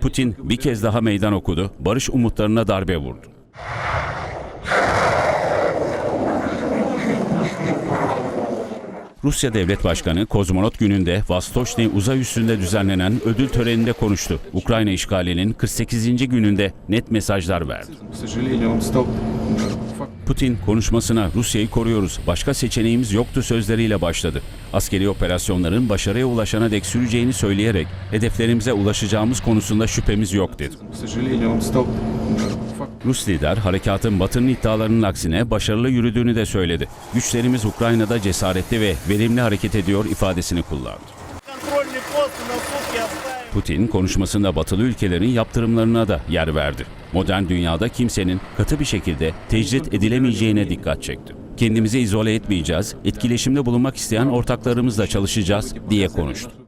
Putin bir kez daha meydan okudu, barış umutlarına darbe vurdu. Rusya Devlet Başkanı Kozmonot gününde Vostochny uzay üstünde düzenlenen ödül töreninde konuştu. Ukrayna işgalinin 48. gününde net mesajlar verdi. Putin konuşmasına Rusya'yı koruyoruz, başka seçeneğimiz yoktu sözleriyle başladı. Askeri operasyonların başarıya ulaşana dek süreceğini söyleyerek hedeflerimize ulaşacağımız konusunda şüphemiz yok dedi. Rus lider harekatın Batı'nın iddialarının aksine başarılı yürüdüğünü de söyledi. Güçlerimiz Ukrayna'da cesaretli ve verimli hareket ediyor ifadesini kullandı. Putin konuşmasında batılı ülkelerin yaptırımlarına da yer verdi. Modern dünyada kimsenin katı bir şekilde tecrit edilemeyeceğine dikkat çekti. Kendimizi izole etmeyeceğiz, etkileşimde bulunmak isteyen ortaklarımızla çalışacağız diye konuştu.